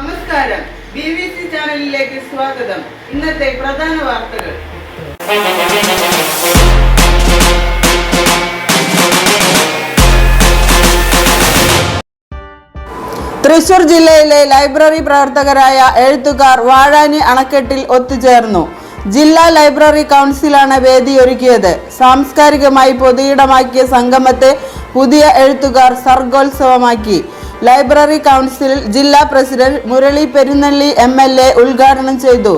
നമസ്കാരം. B V C ചാനലിലേക്ക് സ്വാഗതം. ഇന്നത്തെ പ്രധാന വാർത്തകൾ. തൃശൂർ ജില്ലയിലെ ലൈബ്രറി പ്രവർത്തകരായ എഴുത്തുകാർ വാഴാനി അണക്കെട്ടിൽ ഒത്തുചേർന്നു. ജില്ലാ ലൈബ്രറി കൗൺസിലാണ് വേദിയൊരുക്കിയത്. സാംസ്കാരികമായി പൊതുയിടമാക്കിയ സംഗമത്തെ പുതിയ എഴുത്തുകാർ സർഗോത്സവമാക്കി. ലൈബ്രറി കൗൺസിൽ ജില്ലാ president Murali Perunnelli M L A ഉദ്ഘാടനം ചെയ്തു.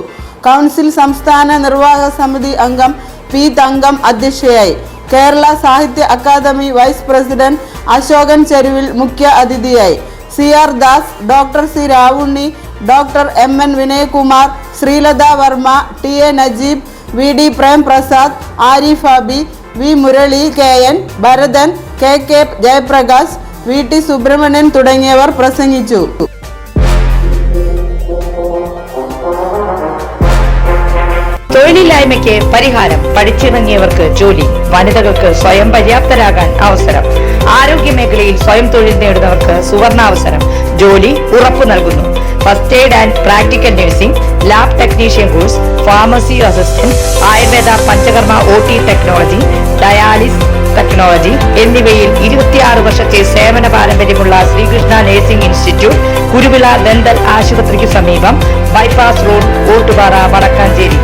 കൗൺസിൽ സംസ്ഥാന നിർവാഹക സമിതി അംഗം പി തങ്കം അധ്യക്ഷയായി. കേരള സാഹിത്യ അക്കാദമി വൈസ് പ്രസിഡന്റ് അശോകൻ ചെരുവിൽ മുഖ്യ അതിഥിയായി. C R Das doctor C Ravunni doctor M N Vinayakumar Sreelatha Varma T A Najeeb V D Prem Prasad Arif Abi V Murali K N Bharathan K K Jayaprakash V. T. Subramanian തുടങ്ങിയവർ പ്രസംഗിച്ചു. തൊഴിലില്ലായ്മയ്ക്ക് പരിഹാരം പഠിച്ചിറങ്ങിയവർക്ക് ജോലി വനിതകൾക്ക് സ്വയം പര്യാപ്തരാകാൻ അവസരം. ആരോഗ്യ മേഖലയിൽ സ്വയം തൊഴിൽ നേടുന്നവർക്ക് സുവർണാവസരം ജോലി ഉറപ്പു നൽകുന്നു. First aid and practical nursing lab technician course pharmacy assistant Ayurveda Panchakarma O T technology dialysis technology എന്നിവയിൽ ഇരുപത്തിയാറ് വർഷത്തെ സേവന പാരമ്പര്യമുള്ള Sreekrishna nursing institute Kuruvila dental ആശുപത്രിക്ക് സമീപം ബൈപ്പാസ് റോഡ് ഓട്ടുപാറ വടക്കാഞ്ചേരി.